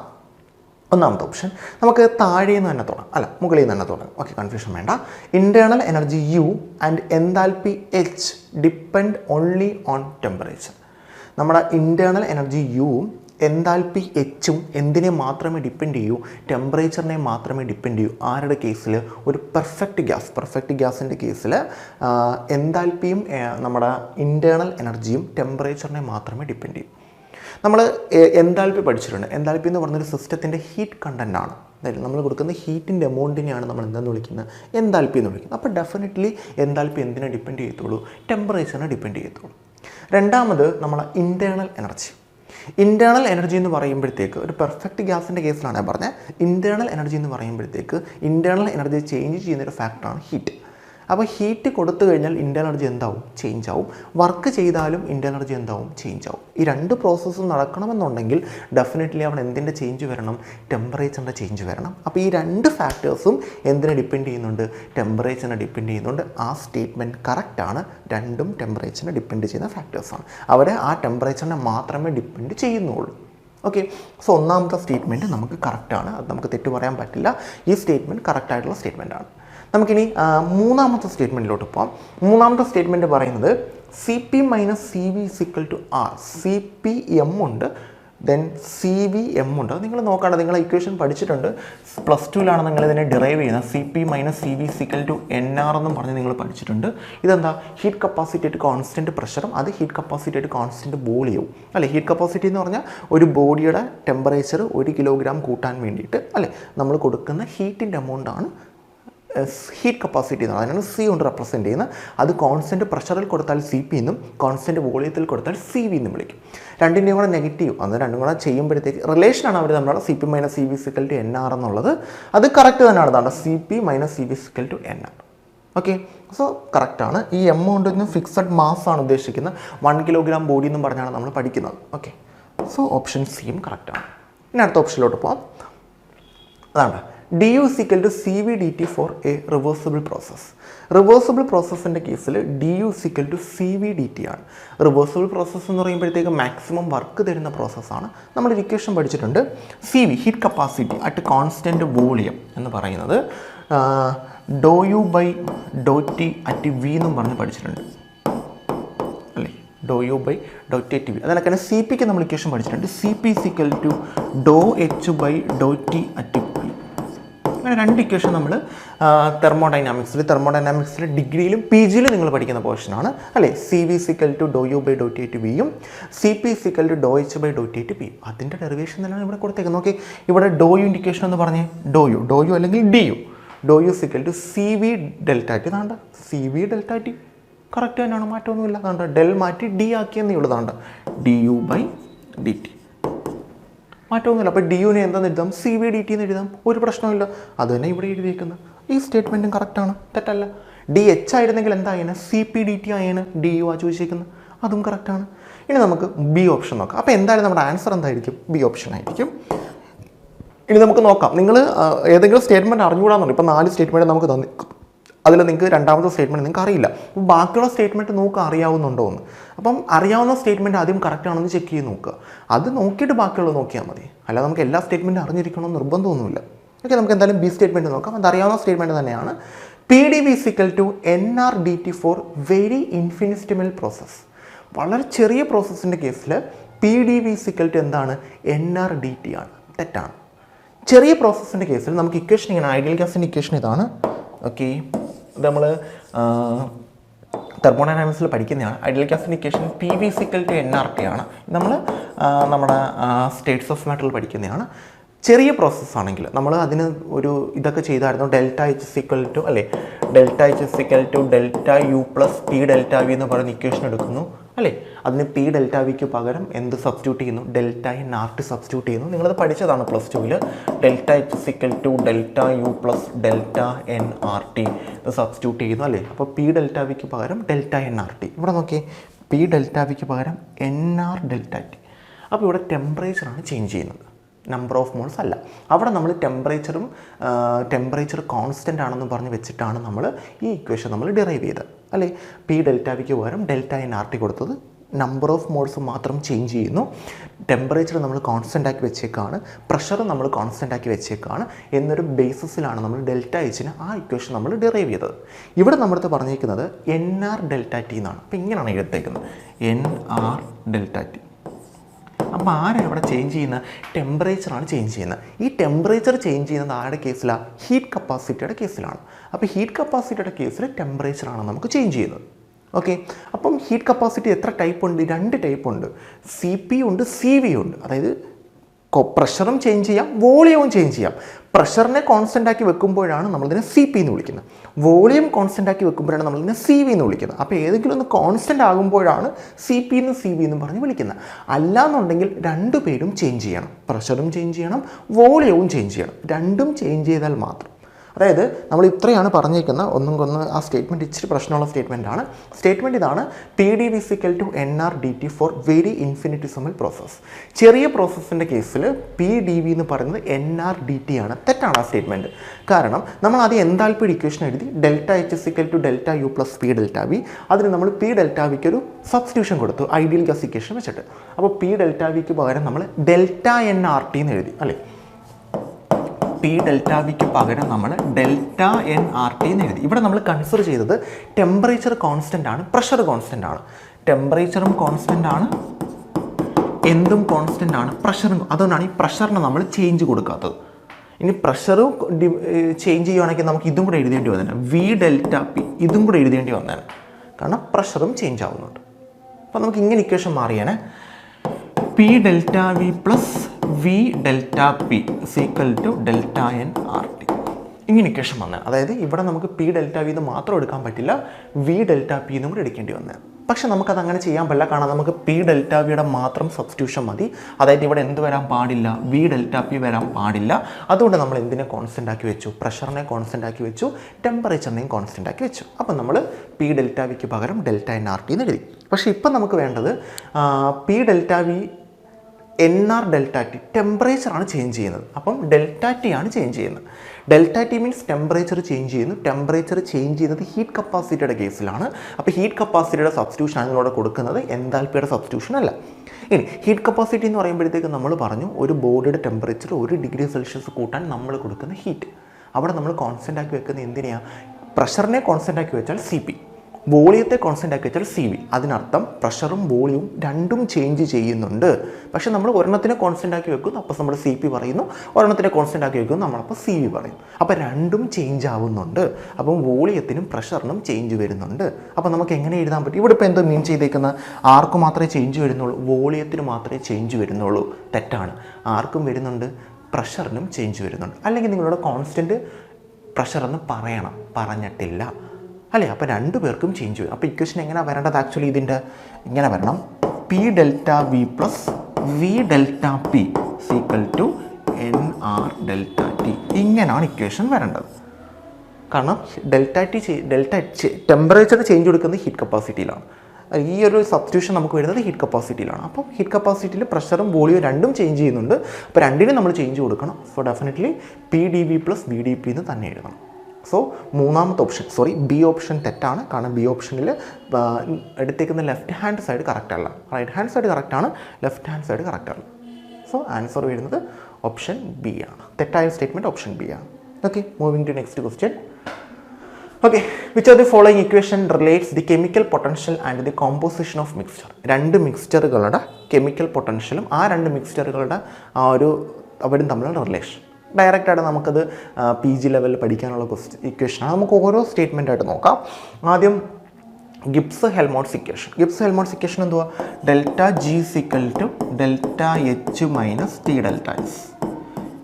ഒന്നാമത്തെ ഓപ്ഷൻ നമുക്ക് താഴെ നിന്ന് തന്നെ തുടങ്ങാം. അല്ല മുകളിൽ നിന്ന് തന്നെ തുടങ്ങാം. ഓക്കെ കൺഫ്യൂഷൻ വേണ്ട. Internal energy U and enthalpy H depend only on temperature നമ്മുടെ ഇന്റേർണൽ എനർജി യുവും എന്താൽപി എച്ചും എന്തിനെ മാത്രമേ ഡിപ്പെൻഡ് ചെയ്യൂ? ടെമ്പറേച്ചറിനെ മാത്രമേ ഡിപ്പെൻഡ് ചെയ്യൂ. ആരുടെ കേസിൽ ഒരു പെർഫെക്റ്റ് ഗ്യാസ് പെർഫെക്റ്റ് ഗ്യാസിന്റെ കേസിൽ എൻതാൽപ്പിയും നമ്മുടെ ഇന്റേർണൽ എനർജിയും ടെമ്പറേച്ചറിനെ മാത്രമേ ഡിപ്പെൻഡ് ചെയ്യൂ. നമ്മൾ എന്താൽപ്പി പഠിച്ചിട്ടുണ്ട്. എന്താൽപ്പി എന്ന് പറഞ്ഞൊരു സിസ്റ്റത്തിന്റെ ഹീറ്റ് കണ്ടന്റ് ആണ് അതായത് നമ്മൾ കൊടുക്കുന്ന ഹീറ്റിന്റെ എമൗണ്ടിനെയാണ് നമ്മൾ എന്തെന്ന് വിളിക്കുന്നത്? എന്താൽപ്പി എന്ന് വിളിക്കുന്നത്. അപ്പോൾ ഡെഫിനറ്റ്ലി എന്താൽപ്പി എന്തിനെ ഡിപ്പെൻഡ് ചെയ്യത്തുള്ളൂ? ടെമ്പറേച്ചറിനെ ഡിപ്പെൻഡ് ചെയ്യത്തുള്ളൂ. രണ്ടാമത് നമ്മളെ ഇന്റേർണൽ എനർജി. ഇന്റേർണൽ എനർജി എന്ന് പറയുമ്പോഴത്തേക്ക് ഒരു പെർഫെക്റ്റ് ഗ്യാസിന്റെ കേസിലാണ് ഞാൻ പറഞ്ഞത് ഇന്റേർണൽ എനർജി എന്ന് പറയുമ്പോഴത്തേക്ക് ഇന്റേർണൽ എനർജി ചേഞ്ച് ചെയ്യുന്ന ഒരു ഫാക്ടറാണ് ഹീറ്റ്. അപ്പോൾ ഹീറ്റ് കൊടുത്തു കഴിഞ്ഞാൽ ഇന്റേർണൽ എനർജി എന്താവും? ചേഞ്ച് ആവും. വർക്ക് ചെയ്താലും ഇന്റേർണൽ എനർജി എന്താവും? ചേഞ്ച് ആവും. ഈ രണ്ട് പ്രോസസ്സും നടക്കണമെന്നുണ്ടെങ്കിൽ ഡെഫിനറ്റ്ലി അവിടെ എന്തിന്റെ ചേഞ്ച് വരണം? ടെമ്പറേച്ചറിന്റെ ചേഞ്ച് വരണം. അപ്പോൾ ഈ രണ്ട് ഫാക്ടേഴ്സും എന്തിനെ ഡിപ്പെൻഡ് ചെയ്യുന്നുണ്ട്? ടെമ്പറേച്ചറിനെ ഡിപ്പെൻഡ് ചെയ്യുന്നുണ്ട്. ആ സ്റ്റേറ്റ്മെന്റ് കറക്റ്റാണ് രണ്ടും ടെമ്പറേച്ചറിനെ ഡിപ്പെൻഡ് ചെയ്യുന്ന ഫാക്ടേഴ്സാണ് അവിടെ ആ ടെമ്പറേച്ചറിനെ മാത്രമേ ഡിപ്പെൻഡ് ചെയ്യുന്നുള്ളൂ. ഓക്കെ സോ ഒന്നാമത്തെ സ്റ്റേറ്റ്മെന്റ് നമുക്ക് കറക്റ്റാണ് അത് നമുക്ക് തെറ്റ് പറയാൻ പറ്റില്ല. ഈ സ്റ്റേറ്റ്മെന്റ് കറക്റ്റായിട്ടുള്ള സ്റ്റേറ്റ്മെന്റാണ് നമുക്കിനി മൂന്നാമത്തെ സ്റ്റേറ്റ്മെന്റിലോട്ട് പോകാം മൂന്നാമത്തെ സ്റ്റേറ്റ്മെന്റ് പറയുന്നത് C P minus C V equal to R C P M ഉണ്ട് ദെൻ സി വി എം ഉണ്ട്. നിങ്ങൾ നോക്കാണ്ട് നിങ്ങൾ ഇക്വേഷൻ പഠിച്ചിട്ടുണ്ട്. പ്ലസ് ടുവിലാണ് നിങ്ങൾ ഇതിനെ ഡിറൈവ് ചെയ്യുന്നത്. C P minus C V equal to N R എന്നും പറഞ്ഞ് നിങ്ങൾ പഠിച്ചിട്ടുണ്ട്. ഇതെന്താ? ഹീറ്റ് കപ്പാസിറ്റി കോൺസ്റ്റന്റ് പ്രഷറും അത് ഹീറ്റ് കപ്പാസിറ്റി കോൺസ്റ്റന്റ് വോളിയവും അല്ലേ? ഹീറ്റ് കപ്പാസിറ്റി എന്ന് പറഞ്ഞാൽ ഒരു ബോഡിയുടെ ടെമ്പറേച്ചർ ഒരു കിലോഗ്രാം കൂട്ടാൻ വേണ്ടിയിട്ട് അല്ലേ? നമ്മൾ കൊടുക്കുന്ന ഹീറ്റിന്റെ എമൗണ്ടാണ് ഹീറ്റ് കപ്പാസിറ്റി എന്നാണ് അതിനാണ് സി കൊണ്ട് റെപ്രസെന്റ് ചെയ്യുന്നത് അത് കോൺസ്റ്റന്റ് പ്രഷറിൽ കൊടുത്താൽ സി പി എന്നും കോൺസ്റ്റന്റ് വോളിയത്തിൽ കൊടുത്താൽ സി വി എന്നും വിളിക്കും. രണ്ടിന്റെയും കൂടെ നെഗറ്റീവ് അത് രണ്ടും കൂടെ ചെയ്യുമ്പോഴത്തേക്ക് റിലേഷനാണ് അവർ നമ്മുടെ C P minus C V equal to N R എന്നുള്ളത്. അത് കറക്റ്റ് തന്നെയാണ് അതാണ് C P minus C V equal to N R okay so കറക്റ്റാണ് ഈ എമൗണ്ട് നിന്ന് ഫിക്സഡ് മാസ് ആണ് ഉദ്ദേശിക്കുന്നത്. വൺ കിലോഗ്രാം ബോഡി എന്നും പറഞ്ഞാണ് നമ്മൾ പഠിക്കുന്നത്. ഓക്കെ സോ ഓപ്ഷൻ സിയും കറക്റ്റാണ് ഇനി അടുത്ത ഓപ്ഷനിലോട്ട് പോകാം അതാണ്. D U equal to C V D T for a reversible process reversible പ്രോസസ്സിന്റെ കേസിൽ D U equal to C V D T ആണ്. റിവേഴ്സിബിൾ പ്രോസസ്സ് എന്ന് പറയുമ്പോഴത്തേക്ക് മാക്സിമം വർക്ക് തരുന്ന പ്രോസസ്സാണ് നമ്മൾ ഇക്വേഷൻ പഠിച്ചിട്ടുണ്ട്. C V heat capacity at constant volume എന്ന് പറയുന്നത് do U by do T at V എന്നും പറഞ്ഞ് പഠിച്ചിട്ടുണ്ട്. Do U by do T at V അതിനൊക്കെ സി പിക്ക് നമ്മൾ ഇക്വേഷൻ പഠിച്ചിട്ടുണ്ട്. C P equal to do H by do T at അങ്ങനെ രണ്ട് ഇക്വേഷൻ നമ്മൾ തെർമോഡൈനാമിക്സിൽ തെർമോഡൈനാമിക്സിൽ ഡിഗ്രിയിലും പി ജിയിലും നിങ്ങൾ പഠിക്കുന്ന പോർഷനാണ് അല്ലേ? C V equal to do U by do T at വിയും C P equal to do H by do T at P അതിന്റെ derivation തന്നെയാണ് ഇവിടെ കൊടുത്തേക്കുന്നത്. ഓക്കെ ഇവിടെ ഡോ യു ഇൻഡിക്കേഷൻ എന്ന് പറഞ്ഞേ ഡോ യു ഡോ യു അല്ലെങ്കിൽ D U do U equal to C V delta T Thanda C V delta T correct തന്നെയാണ്. മാറ്റമൊന്നുമില്ല. അതുകൊണ്ട് ഡെൽ മാറ്റി ഡി ആക്കിയെന്നേ ഉള്ളതാണ് D U by D T മാറ്റമൊന്നുമില്ല. അപ്പോൾ ഡി യുനെ എന്താണെന്ന് എഴുതാം? സി വി ഡി ടി എന്ന് എഴുതാം. ഒരു പ്രശ്നമില്ല അത് തന്നെ ഇവിടെ എഴുതിയേക്കുന്നത്. ഈ സ്റ്റേറ്റ്മെന്റും കറക്റ്റാണ് തെറ്റല്ല. ഡി എച്ച് ആയിരുന്നെങ്കിൽ എന്തായേനെ സി പി ഡി ടി ആയേനെ ഡി യു ആ ചോദിച്ചേക്കുന്നത്. അതും കറക്റ്റാണ് ഇനി നമുക്ക് ബി ഓപ്ഷൻ നോക്കാം. അപ്പോൾ എന്തായാലും നമ്മുടെ ആൻസർ എന്തായിരിക്കും? ബി ഓപ്ഷൻ ആയിരിക്കും. ഇനി നമുക്ക് നോക്കാം. നിങ്ങൾ ഏതെങ്കിലും സ്റ്റേറ്റ്മെന്റ് അറിഞ്ഞുകൂടാന്നുണ്ട് ഇപ്പോൾ നാല് സ്റ്റേറ്റ്മെന്റ് നമുക്ക് തന്നി അതിൽ നിങ്ങൾക്ക് രണ്ടാമത്തെ സ്റ്റേറ്റ്മെന്റ് നിങ്ങൾക്ക് അറിയില്ല. അപ്പോൾ ബാക്കിയുള്ള സ്റ്റേറ്റ്മെന്റ് നോക്കുക അറിയാവുന്നുണ്ടോ എന്ന്. അപ്പം അറിയാവുന്ന സ്റ്റേറ്റ്മെന്റ് ആദ്യം കറക്റ്റ് ആണെന്ന് ചെക്ക് ചെയ്ത് നോക്കുക അത് നോക്കിയിട്ട് ബാക്കിയുള്ളത് നോക്കിയാൽ മതി. അല്ല നമുക്ക് എല്ലാ സ്റ്റേറ്റ്മെന്റും അറിഞ്ഞിരിക്കണമെന്ന് നിർബന്ധമൊന്നുമില്ല. ഓക്കെ നമുക്ക് എന്തായാലും ബി സ്റ്റേറ്റ്മെന്റ് നോക്കാം. അത് അറിയാവുന്ന സ്റ്റേറ്റ്മെന്റ് തന്നെയാണ്. P D V equal to N R D T for very infinitesimal process വളരെ ചെറിയ പ്രോസസ്സിന്റെ കേസിൽ P D V equal to എന്താണ്? എൻ ആർ ഡി ടി ആണ്. തെറ്റാണ്. ചെറിയ പ്രോസസ്സിന്റെ കേസിൽ നമുക്ക് ഇക്വേഷൻ ഇങ്ങനെ ഐഡിയൽ ഗ്യാസിന്റെ ഇക്വേഷൻ ഇതാണ്. ഓക്കെ നമ്മൾ തെർമോഡൈനാമിക്സിൽ പഠിക്കുന്നതാണ്. Ideal gas equation P V equal to N R T ആണ്. നമ്മൾ നമ്മുടെ സ്റ്റേറ്റ്സ് ഓഫ് മാറ്ററിൽ പഠിക്കുന്നതാണ്. ചെറിയ പ്രോസസ്സാണെങ്കിൽ നമ്മൾ അതിന് ഒരു ഇതൊക്കെ ചെയ്തായിരുന്നു ഡെൽറ്റ എച്ച് സിക്കൽ ടു അല്ലേ? Delta H equal to delta U plus P delta V എന്ന് പറയുന്ന ഇക്വേഷൻ എടുക്കുന്നു. അല്ലേ? അതിന് പി ഡെൽറ്റ വിക്ക് പകരം എന്ത് സബ്സ്റ്റിറ്റ്യൂട്ട് ചെയ്യുന്നു? Delta N R T substitute ചെയ്യുന്നു. നിങ്ങളത് പഠിച്ചതാണ് പ്ലസ് ടുവിൽ delta H equal to delta U plus delta N R T substitute ചെയ്യുന്നു അല്ലേ? അപ്പോൾ പി ഡെൽറ്റ വിക്ക് പകരം ഡെൽറ്റ എൻ ആർ ടി ഇവിടെ നോക്കിയേ. പി ഡെൽറ്റ വിക്ക് പകരം എൻ ആർ ഡെൽറ്റ ടി അപ്പോൾ ഇവിടെ ടെമ്പറേച്ചറാണ് ചേഞ്ച് ചെയ്യുന്നത്. നമ്പർ ഓഫ് മോൾസ് അല്ല. അവിടെ നമ്മൾ ടെമ്പറേച്ചറും ടെമ്പറേച്ചർ കോൺസ്റ്റന്റ് ആണെന്ന് പറഞ്ഞ് വെച്ചിട്ടാണ് നമ്മൾ ഈ ഇക്വേഷൻ നമ്മൾ ഡിറൈവ് ചെയ്തത്. അല്ലേ? പി ഡെൽറ്റ വിക്ക് പകരം ഡെൽറ്റ എൻ ആർ ടി കൊടുത്തത് നമ്പർ ഓഫ് മോൾസ് മാത്രം ചേഞ്ച് ചെയ്യുന്നു. ടെമ്പറേച്ചർ നമ്മൾ കോൺസ്റ്റന്റ് ആക്കി വെച്ചേക്കാണ്. പ്രഷർ നമ്മൾ കോൺസ്റ്റന്റ് ആക്കി വെച്ചേക്കാണ്. എന്നൊരു ബേസിസിലാണ് നമ്മൾ ഡെൽറ്റ എച്ചിന് ആ ഇക്വേഷൻ നമ്മൾ ഡിറൈവ് ചെയ്തത്. ഇവിടെ നമ്മളിത് പറഞ്ഞേക്കുന്നത് എൻ ആർ ഡെൽറ്റ ടി എന്നാണ്. അപ്പോൾ ഇങ്ങനെയാണ് എഴുത്തേക്കുന്നത് എൻ ആർ ഡെൽറ്റ ടി അപ്പോൾ ആരാണ് ഇവിടെ ചേഞ്ച് ചെയ്യുന്നത്? ടെമ്പറേച്ചറാണ് ചേഞ്ച് ചെയ്യുന്നത്. ഈ ടെമ്പറേച്ചർ ചേഞ്ച് ചെയ്യുന്നത് ആരുടെ കേസിലാണ് ഹീറ്റ് കപ്പാസിറ്റിയുടെ കേസിലാണ് അപ്പോൾ ഹീറ്റ് കപ്പാസിറ്റിയുടെ കേസിൽ ടെമ്പറേച്ചറാണ് നമുക്ക് ചേഞ്ച് ചെയ്യുന്നത്. ഓക്കെ അപ്പം ഹീറ്റ് കപ്പാസിറ്റി എത്ര ടൈപ്പ് ഉണ്ട്? രണ്ട് ടൈപ്പ് ഉണ്ട്. സി പി ഉണ്ട് സി വി ഉണ്ട്. അതായത് പ്രഷറും ചേഞ്ച് ചെയ്യാം വോളിയവും ചേഞ്ച് ചെയ്യാം. പ്രഷറിനെ കോൺസ്റ്റന്റ് ആക്കി വെക്കുമ്പോഴാണ് നമ്മളിതിനെ സി പി എന്ന് വിളിക്കുന്നത്. വോളിയം കോൺസ്റ്റന്റ് ആക്കി വെക്കുമ്പോഴാണ് നമ്മളിതിനെ സി വി എന്ന് വിളിക്കുന്നത്. അപ്പോൾ ഏതെങ്കിലും ഒന്ന് കോൺസ്റ്റന്റ് ആകുമ്പോഴാണ് സി പി എന്നും സി വി എന്നും പറഞ്ഞ് വിളിക്കുന്നത്. അല്ലാന്നുണ്ടെങ്കിൽ രണ്ടു പേരും ചേഞ്ച് ചെയ്യണം. പ്രഷറും ചേഞ്ച് ചെയ്യണം വോളിയവും ചേഞ്ച് ചെയ്യണം. രണ്ടും ചേഞ്ച് ചെയ്താൽ മാത്രം. അതായത് നമ്മൾ ഇത്രയാണ് പറഞ്ഞേക്കുന്ന ഒന്നും കൊന്ന് ആ സ്റ്റേറ്റ്മെന്റ് ഇച്ചിരി പ്രശ്നമുള്ള സ്റ്റേറ്റ്മെന്റ് ആണ്. സ്റ്റേറ്റ്മെന്റ് ഇതാണ് P D V equal to N R D T for very infinitesimal process ചെറിയ പ്രോസസ്സിന്റെ കേസിൽ പി ഡി വി എന്ന് പറയുന്നത് എൻ ആർ ഡി ടി ആണ്. തെറ്റാണ് ആ സ്റ്റേറ്റ്മെന്റ് കാരണം നമ്മൾ ആദ്യം എന്താൽപ്പി ഇക്വേഷൻ എഴുതി delta H equal to delta U plus P delta V അതിന് നമ്മൾ പി ഡെൽറ്റ വിക്ക് ഒരു സബ്സ്റ്റിറ്റ്യൂഷൻ കൊടുത്തു ഐഡിയൽ ഗ്യാസ് ഇക്വേഷൻ വെച്ചിട്ട്. അപ്പോൾ പി ഡെൽറ്റ വിക്ക് പകരം നമ്മൾ ഡെൽറ്റ എൻ ആർ ടി എന്ന് എഴുതി അല്ലേ? പി ഡെൽറ്റ വിക്ക് പകരം നമ്മൾ ഡെൽറ്റ എൻ ആർ ടി എന്ന് എഴുതി. ഇവിടെ നമ്മൾ കൺസിഡർ ചെയ്തത് ടെമ്പറേച്ചർ കോൺസ്റ്റന്റ് ആണ് പ്രഷർ കോൺസ്റ്റന്റ് ആണ്. ടെമ്പറേച്ചറും കോൺസ്റ്റന്റ് ആണ് എന്തും കോൺസ്റ്റന്റ് ആണ് പ്രഷറും അതുകൊണ്ടാണ് ഈ പ്രഷറിന് നമ്മൾ ചേഞ്ച് കൊടുക്കാത്തത്. ഇനി പ്രഷറും ചേഞ്ച് ചെയ്യുവാണെങ്കിൽ നമുക്ക് ഇതും കൂടെ എഴുതേണ്ടി വന്നേനെ. വി ഡെൽറ്റ പി ഇതും കൂടെ എഴുതേണ്ടി വന്നേനെ. കാരണം പ്രഷറും ചേഞ്ച് ആവുന്നുണ്ട്. അപ്പോൾ നമുക്ക് ഇങ്ങനെ equation മാറിയാനെ. P delta V plus V delta P equal to delta N R T ഇങ്ങനെ ഇക്വേഷൻ വന്നത് അതായത് ഇവിടെ നമുക്ക് പി ഡെൽറ്റ വി എന്ന് മാത്രം എടുക്കാൻ പറ്റില്ല വി ഡെൽറ്റ പി എന്നും കൂടി എടുക്കേണ്ടി വന്നത് പക്ഷെ നമുക്കത് അങ്ങനെ ചെയ്യാൻ പറ്റില്ല കാരണം നമുക്ക് പി ഡെൽറ്റ വിയുടെ മാത്രം സബ്സ്റ്റിറ്റ്യൂഷൻ മതി. അതായത് ഇവിടെ എന്ത് വരാൻ പാടില്ല? വി ഡെൽറ്റ പി വരാൻ പാടില്ല. അതുകൊണ്ട് നമ്മൾ എന്തിനെ കോൺസ്റ്റന്റ് ആക്കി വെച്ചു? പ്രഷറിനെ കോൺസ്റ്റന്റ് ആക്കി വെച്ചു. ടെമ്പറേച്ചറിനെയും കോൺസ്റ്റന്റ് ആക്കി വെച്ചു. അപ്പം നമ്മൾ പി ഡെൽറ്റ വിക്ക് പകരം ഡെൽറ്റ എൻ ആർ ടി എന്ന് എഴുതി. പക്ഷേ ഇപ്പം നമുക്ക് വേണ്ടത് P delta V N R delta T temperature ആണ് ചേഞ്ച് ചെയ്യുന്നത്. അപ്പം ഡെൽറ്റ ടി ആണ് ചേഞ്ച് ചെയ്യുന്നത്. Delta T means temperature change ചെയ്യുന്നു. ടെമ്പറേച്ചർ ചേഞ്ച് ചെയ്യുന്നത് ഹീറ്റ് കപ്പാസിറ്റിയുടെ കേസിലാണ് അപ്പോൾ ഹീറ്റ് കപ്പാസിറ്റിയുടെ സബ്സ്റ്റിറ്റ്യൂഷൻ ആണ് കൊടുക്കുന്നത്. എന്താൽപ്പിയുടെ സബ്സ്റ്റിറ്റ്യൂഷൻ അല്ല. ഇനി ഹീറ്റ് കപ്പാസിറ്റി എന്ന് പറയുമ്പോഴത്തേക്ക് നമ്മൾ പറഞ്ഞു ഒരു ബോഡിയുടെ ടെമ്പറേച്ചർ ഒരു ഡിഗ്രി സെൽഷ്യസ് കൂട്ടാൻ നമ്മൾ കൊടുക്കുന്ന ഹീറ്റ് അവിടെ നമ്മൾ കോൺസ്റ്റന്റ് ആക്കി വെക്കുന്നത് എന്തിനാണ് പ്രഷറിനെ കോൺസ്റ്റന്റ് ആക്കി വെച്ചാൽ സി പി വോളിയത്തെ കോൺസ്റ്റന്റ് ആക്കി വെച്ചാൽ സി വി അതിനർത്ഥം പ്രഷറും വോളിയവും രണ്ടും ചേഞ്ച് ചെയ്യുന്നുണ്ട്. പക്ഷേ നമ്മൾ ഒരെണ്ണത്തിനെ കോൺസ്റ്റന്റ് ആക്കി വെക്കുന്നു അപ്പോൾ നമ്മൾ സി പി പറയുന്നു. ഒരെണ്ണത്തിനെ കോൺസ്റ്റന്റ് ആക്കി വെക്കുന്നു നമ്മളപ്പോൾ സി വി പറയും അപ്പോൾ രണ്ടും ചേഞ്ച് ആവുന്നുണ്ട്. അപ്പം വോളിയത്തിനും പ്രഷറിനും ചേഞ്ച് വരുന്നുണ്ട്. അപ്പോൾ നമുക്ക് എങ്ങനെ എഴുതാൻ പറ്റും? ഇവിടെ ഇപ്പോൾ എന്തോ മീൻ ചെയ്തേക്കുന്ന ആർക്ക് മാത്രമേ ചേഞ്ച് വരുന്നുള്ളൂ? വോളിയത്തിന് മാത്രമേ ചേഞ്ച് വരുന്നുള്ളൂ. തെറ്റാണ്. ആർക്കും വരുന്നുണ്ട്? പ്രഷറിനും ചേഞ്ച് വരുന്നുണ്ട്. അല്ലെങ്കിൽ നിങ്ങളുടെ കോൺസ്റ്റന്റ് പ്രഷർ എന്ന് പറയണം. പറഞ്ഞിട്ടില്ല. അല്ലേ? അപ്പോൾ രണ്ട് പേർക്കും ചേഞ്ച് വരും. അപ്പോൾ ഇക്വേഷൻ എങ്ങനെ വരേണ്ടത് ആക്ച്വലി ഇതിന്റെ ഇങ്ങനെ വരണം. P delta V plus V delta P equal to N R delta T ഇങ്ങനെയാണ് ഇക്വേഷൻ വരേണ്ടത്. കാരണം delta T delta temperature change കൊടുക്കുന്നത് ഹീറ്റ് കപ്പാസിറ്റിയിലാണ് ഈ ഒരു സബ്സ്റ്റിറ്റ്യൂഷൻ നമുക്ക് വരുന്നത് ഹീറ്റ് കപ്പാസിറ്റിയിലാണ് അപ്പോൾ ഹീറ്റ് കപ്പാസിറ്റിയിൽ പ്രഷറും വോളിയും രണ്ടും ചേഞ്ച് ചെയ്യുന്നുണ്ട്. അപ്പോൾ രണ്ടിനും നമ്മൾ ചേഞ്ച് കൊടുക്കണം. So definitely P D B plus B D P എന്ന് തന്നെ എഴുതണം. സോ മൂന്നാമത്തെ ഓപ്ഷൻ സോറി ബി ഓപ്ഷൻ തെറ്റാണ്. കാരണം ബി ഓപ്ഷനിൽ എടുത്തേക്കുന്ന ലെഫ്റ്റ് ഹാൻഡ് സൈഡ് കറക്റ്റ് അല്ല. റൈറ്റ് ഹാൻഡ് സൈഡ് കറക്റ്റാണ് left hand side correct so answer വരുന്നത് ഓപ്ഷൻ ബി ആണ്. തെറ്റായ സ്റ്റേറ്റ്മെന്റ് ഓപ്ഷൻ ബി ആണ്. Okay moving to next question okay which are the following equation relates the chemical potential and the composition of mixture രണ്ട് മിക്സ്ചറുകളുടെ chemical പൊട്ടൻഷ്യലും ആ രണ്ട് മിക്സ്ചറുകളുടെ ആ ഒരു അവരും തമ്മിലുള്ള റിലേഷൻ ഡയറക്റ്റായിട്ട് നമുക്കത് പി ജി ലെവലിൽ പഠിക്കാനുള്ള ക്വസ്റ്റ് ഇക്വേഷനാണ് നമുക്ക് ഓരോ സ്റ്റേറ്റ്മെന്റ് ആയിട്ട് നോക്കാം. ആദ്യം Gibbs Helmholtz equation Gibbs Helmholtz equation എന്തുവാ? Delta G equal to delta H minus T delta S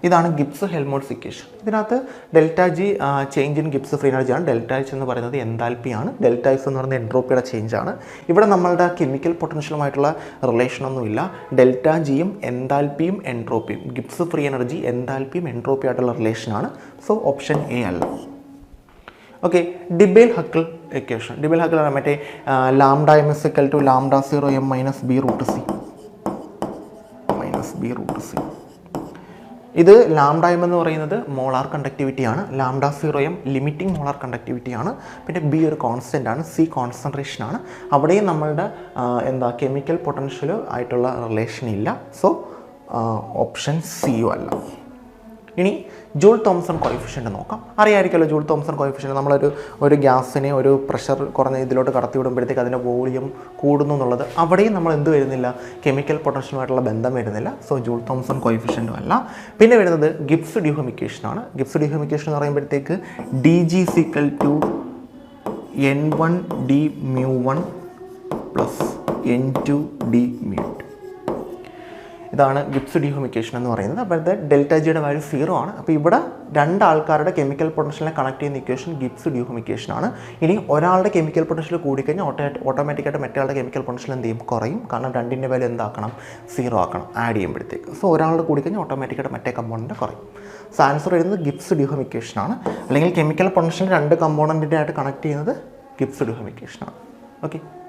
ഇതാണ് ഗിബ്സ് ഹെൽമോട്ട് ഇക്വേഷൻ ഇതിനകത്ത് delta G change in Gibbs free energy ആണ് ഡെൽറ്റ എച്ച് എന്ന് പറയുന്നത് എൻതാൽപ്പി ആണ് ഡെൽറ്റ എസ് എന്ന് പറയുന്നത് എൻട്രോപ്പിയുടെ change ആണ് ഇവിടെ നമ്മളുടെ കെമിക്കൽ പൊട്ടൻഷ്യലുമായിട്ടുള്ള റിലേഷൻ ഒന്നുമില്ല. ഡെൽറ്റ ജിയും എൻതാൽപ്പിയും എൻട്രോപ്പിയും ഗിബ്സ് ഫ്രീ എനർജി എൻതാൽപ്പിയും റിലേഷൻ ആണ്. സോ ഓപ്ഷൻ എ അല്ല. Okay Debye Huckel equation Debye Huckel ആണ് മറ്റേ lambda M S equal to lambda zero M minus B root C minus B root C ഇത് ലാംഡ എം എന്ന് പറയുന്നത് molar conductivity ആണ്. Lambda zero M limiting molar conductivity ആണ്. പിന്നെ B ഒരു constant ആണ്. സി കോൺസെൻട്രേഷൻ ആണ്. അവിടെയും നമ്മളുടെ എന്താ കെമിക്കൽ പൊട്ടൻഷ്യൽ ആയിട്ടുള്ള റിലേഷൻ ഇല്ല. സോ ഓപ്ഷൻ സി സിയും അല്ല. ഇനി ജൂൾ തോംസൺ കോയിഫിഷ്യന്റ് നോക്കാം. അറിയാമായിരിക്കുമല്ലോ ജൂൾ തോംസൺ കോയിഫിഷ്യന്റ് നമ്മളൊരു ഒരു ഗ്യാസിനെ ഒരു പ്രഷർ കുറഞ്ഞ ഇതിലോട്ട് കടത്തി വിടുമ്പോഴത്തേക്ക് അതിന്റെ വോളിയം കൂടുന്നു എന്നുള്ളത് അവിടെയും നമ്മൾ എന്ത് വരുന്നില്ല? കെമിക്കൽ പൊട്ടൻഷ്യലുമായിട്ടുള്ള ബന്ധം വരുന്നില്ല. സോ ജൂൾ തോംസൺ കോയിഫിഷ്യന്റും അല്ല. പിന്നെ വരുന്നത് ഗിബ്സ് ഡ്യൂഹമിക്കേഷൻ ആണ്. ഗിബ്സ് ഡ്യൂഹമിക്കേഷൻ എന്ന് പറയുമ്പോഴത്തേക്ക് D G is equal to N one D mu one plus N two D mu two ഇതാണ് ഗിപ്സ് ഡിഹോമിക്കേഷൻ എന്ന് പറയുന്നത്. അപ്പോഴത്തെ ഡെൽറ്റ ജിയുടെ വാല്യൂ സീറോ ആണ്. അപ്പോൾ ഇവിടെ രണ്ട് ആൾക്കാരുടെ കെമിക്കൽ പൊട്ടൻഷ്യലിനെ കണക്ട് ചെയ്യുന്ന ഇക്വേഷൻ ഗിപ്സ് ഡിഹോമിക്കേഷൻ ആണ്. ഇനി ഒരാളുടെ കെമിക്കൽ പൊട്ടൻഷ്യൽ കൂടിക്കഴിഞ്ഞാൽ ഓട്ടോ ഓട്ടോമാറ്റിക്കായിട്ട് മറ്റേ കെമിക്കൽ പൊട്ടൻഷ്യൽ എന്ത് ചെയ്യും? കുറയും. കാരണം രണ്ടിന്റെ വാല്യൂ എന്താക്കണം? സീറോ ആക്കണം. ആഡ് ചെയ്യുമ്പോഴത്തേക്ക്. സോ ഒരാളുടെ കൂടിക്കഴിഞ്ഞാൽ ഓട്ടോമാറ്റിക്കായിട്ട് മറ്റേ കമ്പോണന്റ് കുറയും. സോ ആൻസർ വരുന്നത് ഗിപ്സ് ഡിഹോമിക്കേഷൻ ആണ്. അല്ലെങ്കിൽ കെമിക്കൽ പൊട്ടൻഷ്യൽ രണ്ട് കമ്പോണന്റിന്റെ ആയിട്ട് കണക്ട് ചെയ്യുന്നത് ഗിപ്സ് ഡിഹോമിക്കേഷൻ ആണ്. ഓക്കെ